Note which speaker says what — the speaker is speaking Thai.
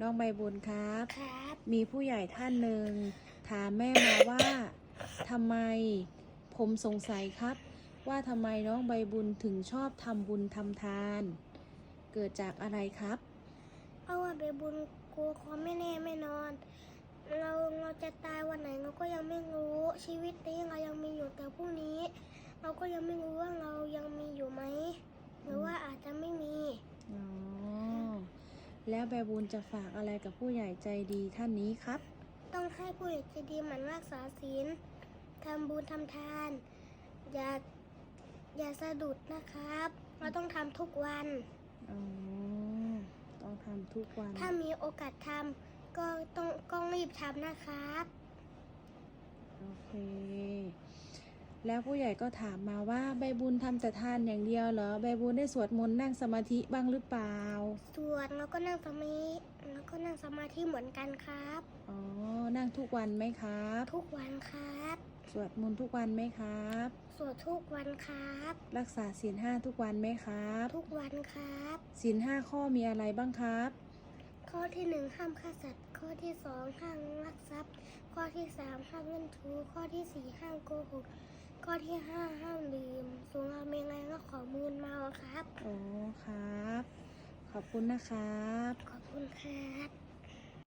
Speaker 1: น้องใบบุญครับ
Speaker 2: ครับ
Speaker 1: มีผู้ใหญ่ท่านหนึ่งถามแม่มาว่าทำไมผมสงสัยครับ ว่าทำไมน้องใบบุญถึงชอบทำบุญทำทาน เกิดจากอะไรครับ
Speaker 2: เพราะว่าเบบุญกลัวความไม่แน่ไม่นอน เราเราจะตายวันไหนเราก็ยังไม่รู้ชีวิตนี้เรายังมีอยู่แต่พรุ่งนี้ เราก็ยังไม่รู้ว่าเรายังมีอยู่ไหมหรือว่าอาจจะไม่มี
Speaker 1: อ๋อ แล้วใบบุญจะฝากอะไรกับผู้ใหญ่ใจดีท่านนี้ครับ
Speaker 2: ต้องให้ผู้ใหญ่ใจดีหมั่นรักษาศีลทำบุญทำทาน อย่าอย่าสะดุดนะครับ เราต้องทำทุกวัน
Speaker 1: อ๋อต้องทำทุกวัน
Speaker 2: ถ้ามีโอกาสทำก็ต้องก็รีบทำนะครับ
Speaker 1: โอเค แล้วผู้ใหญ่ก็ถามมาว่าใบบุญทำแต่ทานอย่างเดียวเหรอ ใบบุญได้สวดมนต์นั่งสมาธิบ้างหรือเปล่า
Speaker 2: สวดแล้วก็นั่งสมาธิแล้วก็นั่งสมาธิเหมือนกันครับ
Speaker 1: อ๋อ นั่งทุกวันไหมครับ
Speaker 2: ทุกวันครับ
Speaker 1: สวดมนต์ทุกวันไหมครับ
Speaker 2: สวดทุกวันครับ
Speaker 1: รักษาศีลห้าทุกวันไหมครับ
Speaker 2: ทุกวันครับ
Speaker 1: ศีลห้าข้อมีอะไรบ้างครับ
Speaker 2: ข้อที่หนึ่งห้ามฆ่าสัตว์ ข้อที่สองห้ามลักทรัพย์ ข้อที่สามห้ามเล่นชู้ข้อที่สี่ห้ามโกหก ข้อที่ห้าห้ามลืมส่วนเราเมงไรก็ขอมูลเมาครับ
Speaker 1: อ๋อครับ ขอบคุณนะครับ
Speaker 2: ขอบคุณครับ